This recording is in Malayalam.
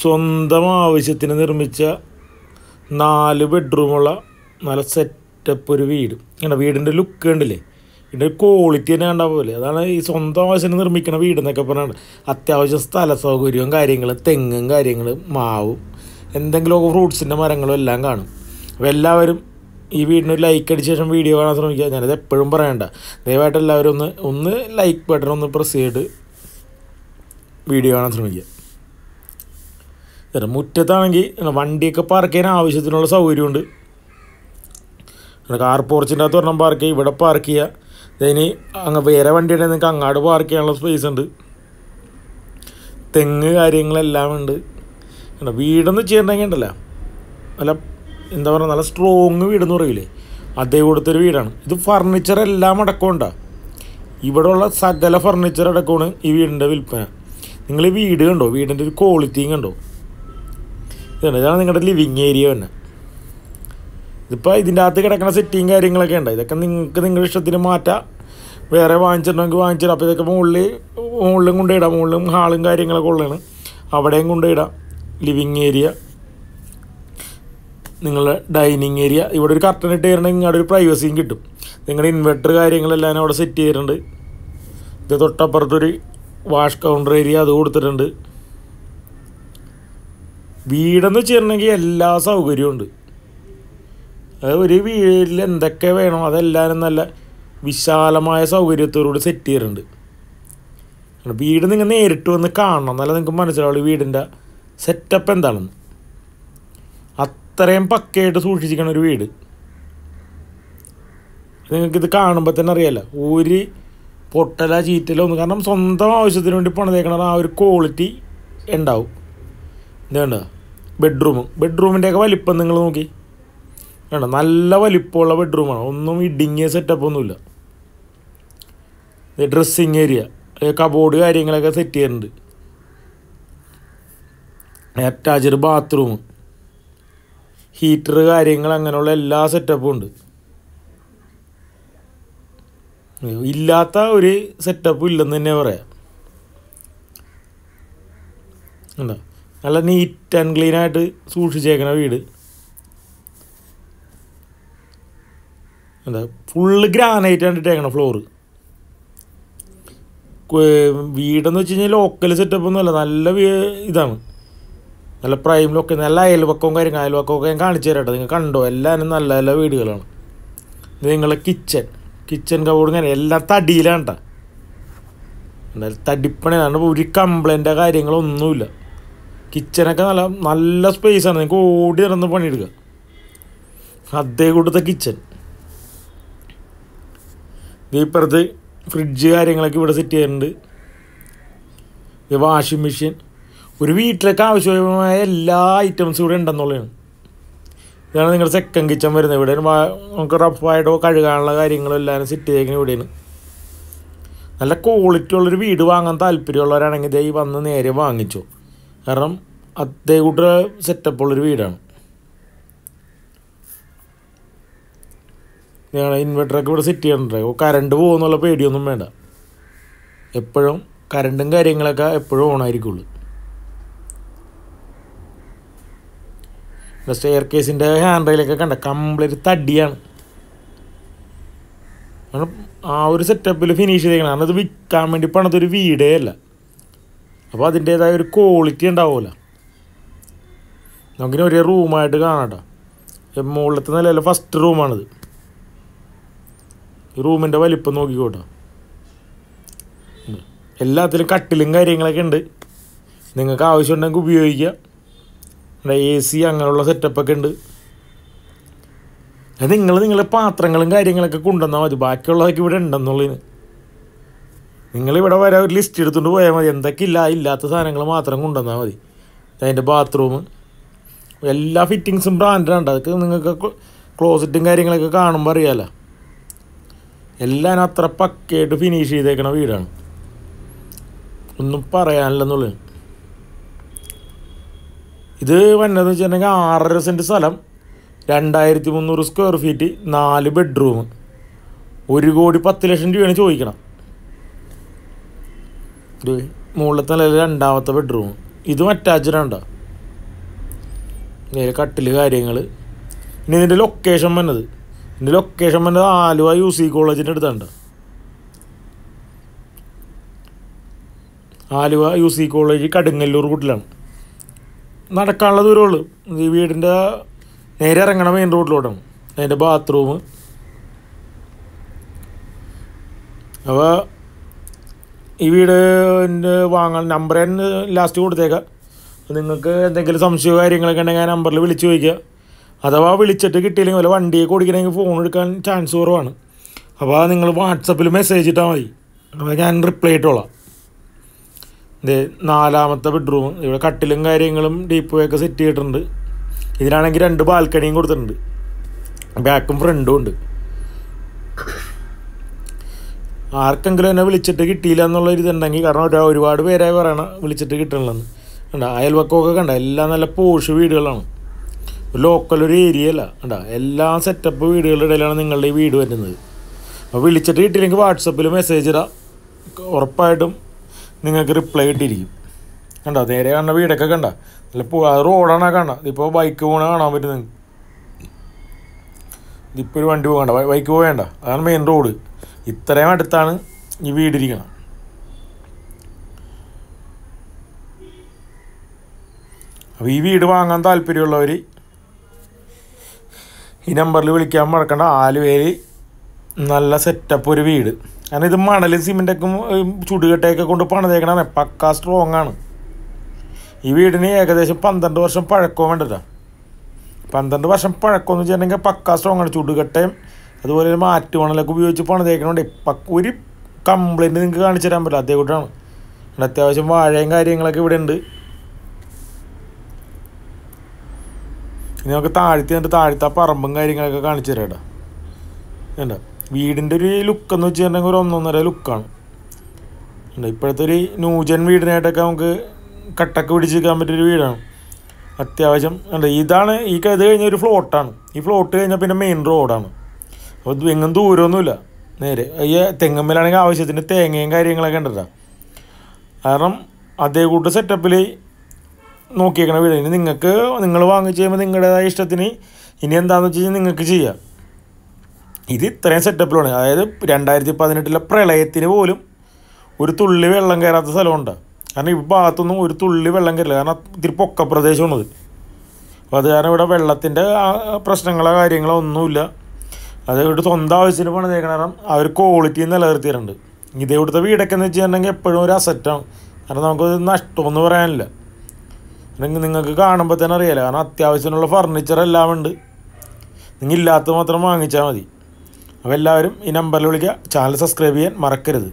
സ്വന്തം ആവശ്യത്തിന് നിർമ്മിച്ച നാല് ബെഡ്റൂമുള്ള നല്ല സെറ്റപ്പ് ഒരു വീട്. ഇങ്ങനെ വീടിന്റെ ലുക്ക് കണ്ടില്ലേ? ഇതിന്റെ ക്വാളിറ്റി തന്നെ കണ്ടാൽ പോലെ. അതാണ് ഈ സ്വന്തം ആവശ്യത്തിന് നിർമ്മിക്കുന്ന വീട് എന്നൊക്കെ പറഞ്ഞാൽ അത്യാവശ്യം സ്ഥല സൗകര്യവും കാര്യങ്ങൾ തെങ്ങും കാര്യങ്ങൾ മാവും എന്തെങ്കിലുമൊക്കെ ഫ്രൂട്ട്സിന്റെ മരങ്ങളും എല്ലാം കാണും. അപ്പോൾ എല്ലാവരും ഈ വീടിന് ലൈക്ക് അടിച്ച ശേഷം വീഡിയോ കാണാൻ ശ്രമിക്കുക. ഞാനത് എപ്പോഴും പറയണ്ട. ദയവായിട്ട് എല്ലാവരും ഒന്ന് ഒന്ന് ലൈക്ക് ബട്ടൺ ഒന്ന് പ്രസ് ചെയ്ത് വീഡിയോ കാണാൻ ശ്രമിക്കുക. ഇതല്ല, മുറ്റത്താണെങ്കിൽ വണ്ടിയൊക്കെ പാർക്ക് ചെയ്യാൻ ആവശ്യത്തിനുള്ള സൗകര്യമുണ്ട്. കാർ പോർച്ചിന്റെ അകത്ത് ഒരെണ്ണം പാർക്ക് ചെയ്യുക ഇവിടെ പാർക്ക് ചെയ്യുക. അതിന് അങ്ങ് വേറെ വണ്ടി ഉണ്ടെങ്കിൽ നിങ്ങൾക്ക് അങ്ങാട് പാർക്ക് ചെയ്യാനുള്ള സ്പേസ് ഉണ്ട്. തെങ്ങ് കാര്യങ്ങളെല്ലാം ഉണ്ട്. വീടെന്ന് വെച്ചിട്ടുണ്ടെങ്കിൽ ഉണ്ടല്ലോ. നല്ല എന്താ പറയുക നല്ല സ്ട്രോങ് വീടെന്ന് പറയില്ലേ അതേ കൊടുത്തൊരു വീടാണ്. ഇത് ഫർണിച്ചർ എല്ലാം അടക്കമുണ്ടാ. ഇവിടെയുള്ള സകല ഫർണിച്ചർ അടക്കമാണ് ഈ വീടിന്റെ വിൽപ്പന. നിങ്ങൾ ഈ വീട് കണ്ടോ? വീടിന്റെ ഒരു ക്വാളിറ്റിയും കണ്ടോ? ഇതാണ് ഇതാണ് നിങ്ങളുടെ ലിവിങ് ഏരിയ തന്നെ. ഇതിപ്പോൾ ഇതിന്റെ അകത്ത് കിടക്കുന്ന സെറ്റിങ് കാര്യങ്ങളൊക്കെ ഉണ്ട്. ഇതൊക്കെ നിങ്ങൾക്ക് നിങ്ങളുടെ ഇഷ്ടത്തിന് മാറ്റാം. വേറെ വാങ്ങിച്ചിട്ടുണ്ടെങ്കിൽ വാങ്ങിച്ചിടാം അപ്പോൾ ഇതൊക്കെ മുകളിൽ മുകളിലും കൊണ്ടുപോയിടാം മുകളിലും ഹാളും കാര്യങ്ങളൊക്കെ ഉള്ളതാണ്. അവിടെയും കൊണ്ടുപോയിടാം ലിവിങ് ഏരിയ നിങ്ങളുടെ ഡൈനിങ് ഏരിയ ഇവിടെ ഒരു കർട്ടൻ ഇട്ട് തരണമെങ്കിൽ അവിടെ ഒരു പ്രൈവസിയും കിട്ടും. നിങ്ങളുടെ ഇൻവെർട്ടർ കാര്യങ്ങളെല്ലാം അവിടെ സെറ്റ് ചെയ്തിട്ടുണ്ട്. ഇത് തൊട്ടപ്പുറത്തൊരു വാഷ് കൗണ്ടർ ഏരിയ അത് കൊടുത്തിട്ടുണ്ട്. വീടെന്ന് വെച്ചിട്ടുണ്ടെങ്കിൽ എല്ലാ സൗകര്യവും ഉണ്ട്. അത് ഒരു വീട്ടിൽ എന്തൊക്കെ വേണോ അതെല്ലാവരും നല്ല വിശാലമായ സൗകര്യത്തോടുകൂടി സെറ്റ് ചെയ്തിട്ടുണ്ട്. വീട് നിങ്ങൾ നേരിട്ട് വന്ന് കാണണം എന്നാലേ നിങ്ങൾക്ക് മനസ്സിലാവുള്ളൂ വീടിന്റെ സെറ്റപ്പ് എന്താണെന്ന്. അത്രയും പക്കയായിട്ട് സൂക്ഷിച്ചിരിക്കണ ഒരു വീട്. നിങ്ങൾക്കിത് കാണുമ്പോൾ തന്നെ അറിയാലോ ഒരു പൊട്ടല ചീറ്റലോ ഒന്നും കാരണം സ്വന്തം ആവശ്യത്തിന് വേണ്ടി പണിതേക്കണ ആ ഒരു ക്വാളിറ്റി ഉണ്ടാവും. ഇതുണ്ട ബെഡ്റൂം ബെഡ്റൂമിന്റെയൊക്കെ വലിപ്പം നിങ്ങൾ നോക്കി. വേണ്ട നല്ല വലിപ്പമുള്ള ബെഡ്റൂമാണ് ഒന്നും ഇടുങ്ങിയ സെറ്റപ്പ് ഒന്നുമില്ല. ഡ്രസ്സിങ് ഏരിയ കബോർഡ് കാര്യങ്ങളൊക്കെ സെറ്റ് ചെയ്യുന്നുണ്ട്. അറ്റാച്ച്ഡ് ബാത്റൂം ഹീറ്റർ കാര്യങ്ങൾ അങ്ങനെയുള്ള എല്ലാ സെറ്റപ്പും ഉണ്ട്. ഇല്ലാത്ത ഒരു സെറ്റപ്പും ഇല്ലെന്ന് തന്നെ പറയാം. ഉണ്ടോ നല്ല നീറ്റ് ആൻഡ് ക്ലീൻ ആയിട്ട് സൂക്ഷിച്ചേക്കണ വീട്. എന്താ ഫുള്ള് ഗ്രാനൈറ്റ് ആണ് ഇട്ടേക്കണം ഫ്ലോറ് വീടെന്ന് വെച്ച് കഴിഞ്ഞാൽ ലോക്കൽ സെറ്റപ്പ് ഒന്നുമല്ല നല്ല ഇതാണ്. നല്ല പ്രൈം ലൊക്കെ നല്ല അയൽവക്കവും കാര്യങ്ങൾ അയൽവക്കമൊക്കെ ഞാൻ കാണിച്ചു തരാം കേട്ടോ നിങ്ങൾ കണ്ടോ? എല്ലാവരും നല്ല നല്ല വീടുകളാണ്. നിങ്ങളെ കിച്ചൺ കിച്ചൺ കബോർഡ് ഇങ്ങനെ എല്ലാം തടിയിലാണ് കേട്ടോ. എന്തായാലും തടിപ്പണിയാണ് ഒരു കംപ്ലൈന്റോ കാര്യങ്ങളൊന്നുമില്ല. കിച്ചണൊക്കെ നല്ല നല്ല സ്പേസാണ് നിങ്ങൾക്ക് ഓടി നടന്ന് പണിയെടുക്കുക അതേ കൂട്ടത്തെ കിച്ചൻ ഇപ്പുറത്ത് ഫ്രിഡ്ജ് കാര്യങ്ങളൊക്കെ ഇവിടെ സെറ്റ് ചെയ്യുന്നുണ്ട് ഇത് വാഷിംഗ് മെഷീൻ ഒരു വീട്ടിലേക്ക് ആവശ്യമായ എല്ലാ ഐറ്റംസും ഇവിടെ ഉണ്ടെന്നുള്ളതാണ്. ഇതാണ് നിങ്ങളുടെ സെക്കൻഡ് കിച്ചൺ വരുന്നത്. ഇവിടെ നമുക്ക് റഫായിട്ടോ കഴുകാനുള്ള കാര്യങ്ങളും എല്ലാം സെറ്റ് ചെയ്തേക്കുന്നത് ഇവിടെയാണ്. നല്ല ക്വാളിറ്റി ഉള്ളൊരു വീട് വാങ്ങാൻ താല്പര്യമുള്ളവരാണെങ്കിൽ ഈ വന്ന് നേരെ വാങ്ങിച്ചോ. കാരണം അത്തേക്കൂട്ട കൂട്ട സെറ്റപ്പ് ഉള്ളൊരു വീടാണ്. ഞാൻ ഇൻവെർട്ടറൊക്കെ ഇവിടെ സെറ്റ് ചെയ്തിട്ടുണ്ട് കറണ്ട് പോകുന്നുള്ള പേടിയൊന്നും വേണ്ട. എപ്പോഴും കറണ്ടും കാര്യങ്ങളൊക്കെ എപ്പോഴും ഓണായിരിക്കുള്ളൂ സ്റ്റെയർ കേസിന്റെ ഹാൻഡ് റെയിലൊക്കെ കണ്ട കംപ്ലീറ്റ് തടിയാണ്. ആ ഒരു സെറ്റപ്പിൽ ഫിനിഷ് ചെയ്തേക്കണം. അത് വിൽക്കാൻ വേണ്ടി പണിതൊരു വീടേ അല്ല. അപ്പോൾ അതിന്റേതായ ഒരു ക്വാളിറ്റി ഉണ്ടാവില്ല നമുക്കിനി ഒരേ റൂമായിട്ട് കാണാട്ടോ. മുകളിലത്തെ നിലയിലെ ഫസ്റ്റ് റൂമാണിത് ഈ റൂമിന്റെ വലിപ്പം നോക്കിക്കോട്ടോ. എല്ലാത്തിലും കട്ടിലും കാര്യങ്ങളൊക്കെ ഉണ്ട്. നിങ്ങൾക്ക് ആവശ്യമുണ്ടെങ്കിൽ ഉപയോഗിക്കുക. എ സി അങ്ങനെയുള്ള സെറ്റപ്പൊക്കെ ഉണ്ട്. നിങ്ങൾ നിങ്ങളുടെ പാത്രങ്ങളും കാര്യങ്ങളൊക്കെ കൊണ്ടുവന്നാൽ മതി. ബാക്കിയുള്ളതൊക്കെ ഇവിടെ ഉണ്ടെന്നുള്ളതിന്. നിങ്ങളിവിടെ വരെ ഒരു ലിസ്റ്റ് എടുത്തുകൊണ്ട് പോയാൽ മതി. എന്തൊക്കെ ഇല്ല ഇല്ലാത്ത സാധനങ്ങൾ മാത്രം കൊണ്ടുവന്നാൽ മതി. അതിന്റെ ബാത്റൂം എല്ലാ ഫിറ്റിങ്സും ബ്രാൻഡാണ് അതൊക്കെ നിങ്ങൾക്ക് ക്ലോസറ്റും കാര്യങ്ങളൊക്കെ കാണുമ്പോൾ അറിയാമല്ലോ എല്ലാം അത്ര പക്കയായിട്ട് ഫിനിഷ് ചെയ്തേക്കണ വീടാണ്. ഒന്നും പറയാനില്ലെന്നുള്ളത് ഇത് വന്നതെന്ന് വെച്ചിട്ടുണ്ടെങ്കിൽ ആറര സെന്റ് സ്ഥലം. രണ്ടായിരത്തി മുന്നൂറ് സ്ക്വയർ ഫീറ്റ് നാല് ബെഡ്റൂം ഒരു കോടി പത്ത് ലക്ഷം രൂപയാണ് ചോദിക്കണം. മുകളിലത്തെ രണ്ടാമത്തെ ബെഡ്റൂം ഇതും അറ്റാച്ച്ഡ് ആണ് നേരെ കട്ടിൽ കാര്യങ്ങൾ ഇനി ഇതിന്റെ ലൊക്കേഷൻ വന്നത്. ഇതിന്റെ ലൊക്കേഷൻ വന്നത് ആലുവ യു സി കോളേജിന്റെ അടുത്താണ്. Aluva U C college Kadungallur റൂട്ടിലാണ് നടക്കാനുള്ള ദൂരമുള്ളൂ. ഈ വീടിന്റെ നേരെ ഇറങ്ങണ മെയിൻ റോഡിലോട്ടാണ് അതിന്റെ ബാത്റൂം അപ്പോൾ ഈ വീട് വാങ്ങാൻ നമ്പർ ഞാൻ ലാസ്റ്റ് കൊടുത്തേക്കാം. നിങ്ങൾക്ക് എന്തെങ്കിലും സംശയമോ കാര്യങ്ങളൊക്കെ ഉണ്ടെങ്കിൽ ആ നമ്പറിൽ വിളിച്ച് ചോദിക്കുക അഥവാ വിളിച്ചിട്ട് കിട്ടിയില്ലെങ്കിൽ വല്ല വണ്ടിയൊക്കെ ഓടിക്കണമെങ്കിൽ ഫോൺ എടുക്കാൻ ചാൻസ് കുറവാണ്. അപ്പോൾ നിങ്ങൾ വാട്സപ്പിൽ മെസ്സേജ് ഇട്ടാൽ മതി. അപ്പോൾ ഞാൻ റിപ്ലൈ ഇട്ടോളാം. ഇത് നാലാമത്തെ ബെഡ്റൂം ഇവിടെ കട്ടിലും കാര്യങ്ങളും ഡീപ്പ് ഒക്കെ സെറ്റ് ചെയ്തിട്ടുണ്ട്. ഇതിനാണെങ്കിൽ രണ്ട് ബാൽക്കണിയും കൊടുത്തിട്ടുണ്ട്. ബാക്കും ഫ്രണ്ടും ഉണ്ട്. ആർക്കെങ്കിലും എന്നെ വിളിച്ചിട്ട് കിട്ടിയില്ല എന്നുള്ള ഇതുണ്ടെങ്കിൽ കാരണം ഒരാ ഒരുപാട് പേരായി പറയണം വിളിച്ചിട്ട് കിട്ടണില്ലെന്ന് കണ്ട അയൽവക്കമൊക്കെ കണ്ട എല്ലാം നല്ല പോഷ് വീടുകളാണ്. ലോക്കൽ ഒരു ഏരിയ അല്ല. കണ്ട എല്ലാ സെറ്റപ്പ് വീടുകളുടെ ഇടയിലാണ് നിങ്ങളുടെ ഈ വീട് വരുന്നത്. അപ്പോൾ വിളിച്ചിട്ട് കിട്ടിയില്ലെങ്കിൽ വാട്സപ്പിൽ മെസ്സേജ് ഇടാം. ഉറപ്പായിട്ടും നിങ്ങൾക്ക് റിപ്ലൈ കിട്ടിയിരിക്കും. കണ്ട നേരെ കാണുന്ന വീടൊക്കെ കണ്ട. നല്ല പോ റോഡാണ് കാണാം ഇതിപ്പോൾ ബൈക്ക് പോകണ കാണാൻ പറ്റുന്നത്. ഇതിപ്പോൾ ഒരു വണ്ടി പോകണ്ട. ബൈക്ക് പോകേണ്ട അതാണ് മെയിൻ റോഡ് ഇത്രയും അടുത്താണ് ഈ വീടിരിക്കണം അപ്പോൾ ഈ വീട് വാങ്ങാൻ താല്പര്യമുള്ളവർ ഈ നമ്പറിൽ വിളിക്കാൻ മറക്കണ്ട. ആലുവേലി നല്ല സെറ്റപ്പ് ഒരു വീട്. കാരണം ഇത് മണലും സിമെന്റൊക്കെ ചുടുകട്ടയൊക്കെ കൊണ്ട് പണിതേക്കണതാണ്. പക്കാ സ്ട്രോങ് ആണ്. ഈ വീടിന് ഏകദേശം പന്ത്രണ്ട് വർഷം പഴക്കവും വേണ്ടല്ലോ പന്ത്രണ്ട് വർഷം പഴക്കം എന്ന് വെച്ചിട്ടുണ്ടെങ്കിൽ പക്കാ സ്ട്രോങ് ആണ്. ചുടുകട്ടയും അതുപോലെ തന്നെ മാറ്റുമണലൊക്കെ ഉപയോഗിച്ച് പണിതേക്കണോണ്ട്. ഇപ്പം ഒരു കംപ്ലൈന്റ് നിങ്ങൾക്ക് കാണിച്ചു തരാൻ പറ്റില്ല. അതേ കൂട്ടാണ്. അത്യാവശ്യം വാഴയും കാര്യങ്ങളൊക്കെ ഇവിടെ ഉണ്ട്. നമുക്ക് താഴ്ത്തി എന്നിട്ട് താഴ്ത്ത പറമ്പും കാര്യങ്ങളൊക്കെ കാണിച്ചു തരാം കേട്ടോ. വീടിന്റെ ഒരു ലുക്ക് എന്ന് വെച്ചിട്ടുണ്ടെങ്കിൽ ഒരു ഒന്നൊന്നര ലുക്കാണ് ഇപ്പോഴത്തെ ഒരു ന്യൂജൻ വീടിനായിട്ടൊക്കെ നമുക്ക് കട്ടൊക്കെ പിടിച്ച് നിൽക്കാൻ പറ്റിയൊരു വീടാണ്. അത്യാവശ്യം ഉണ്ട് ഇതാണ് ഈ കഴിഞ്ഞ ഒരു ഫ്ലോട്ടാണ് ഈ ഫ്ലോട്ട് കഴിഞ്ഞാൽ പിന്നെ മെയിൻ റോഡാണ് അപ്പോൾ എങ്ങും ദൂരമൊന്നുമില്ല. നേരെ ഈ തെങ്ങമ്മലാണെങ്കിൽ ആവശ്യത്തിന് തേങ്ങയും കാര്യങ്ങളൊക്കെ ഉണ്ടല്ലോ. കാരണം അതേ കൂട്ട് സെറ്റപ്പിൽ നോക്കിയേക്കണ വീട്. ഇനി നിങ്ങൾക്ക് നിങ്ങൾ വാങ്ങിച്ച് കഴിയുമ്പോൾ നിങ്ങളുടേതായ ഇഷ്ടത്തിന് ഇനി എന്താണെന്ന് വെച്ച് കഴിഞ്ഞാൽ നിങ്ങൾക്ക് ചെയ്യാം. ഇത് ഇത്രയും സെറ്റപ്പിലാണ് അതായത് രണ്ടായിരത്തി പതിനെട്ടിലെ പ്രളയത്തിന് പോലും ഒരു തുള്ളി വെള്ളം കയറാത്ത സ്ഥലമുണ്ട്. കാരണം ഈ ഭാഗത്തൊന്നും ഒരു തുള്ളി വെള്ളം കയറില്ല. കാരണം ഇത്തിരി പൊക്ക പ്രദേശമാണത്. അപ്പോൾ അത് കാരണം ഇവിടെ വെള്ളത്തിന്റെ പ്രശ്നങ്ങളോ കാര്യങ്ങളോ ഒന്നുമില്ല. അത് ഇവിടുത്തെ സ്വന്തം ആവശ്യത്തിന് പണിതേക്കണ കാരണം അവർ ക്വാളിറ്റി നിലനിർത്തിയിട്ടുണ്ട്. ഇതേ ഇവിടുത്തെ വീടൊക്കെ എന്ന് വെച്ചിട്ടുണ്ടെങ്കിൽ എപ്പോഴും ഒരു അസറ്റാണ് കാരണം നമുക്ക് നഷ്ടമൊന്നും പറയാനില്ല. അല്ലെങ്കിൽ നിങ്ങൾക്ക് കാണുമ്പോൾ തന്നെ അറിയാലോ കാരണം അത്യാവശ്യത്തിനുള്ള ഫർണിച്ചർ എല്ലാം ഉണ്ട്. നിങ്ങൾ ഇല്ലാത്തത് മാത്രം വാങ്ങിച്ചാൽ മതി. അപ്പോൾ എല്ലാവരും ഈ നമ്പറിൽ വിളിക്കുക. ചാനൽ സബ്സ്ക്രൈബ് ചെയ്യാൻ മറക്കരുത്.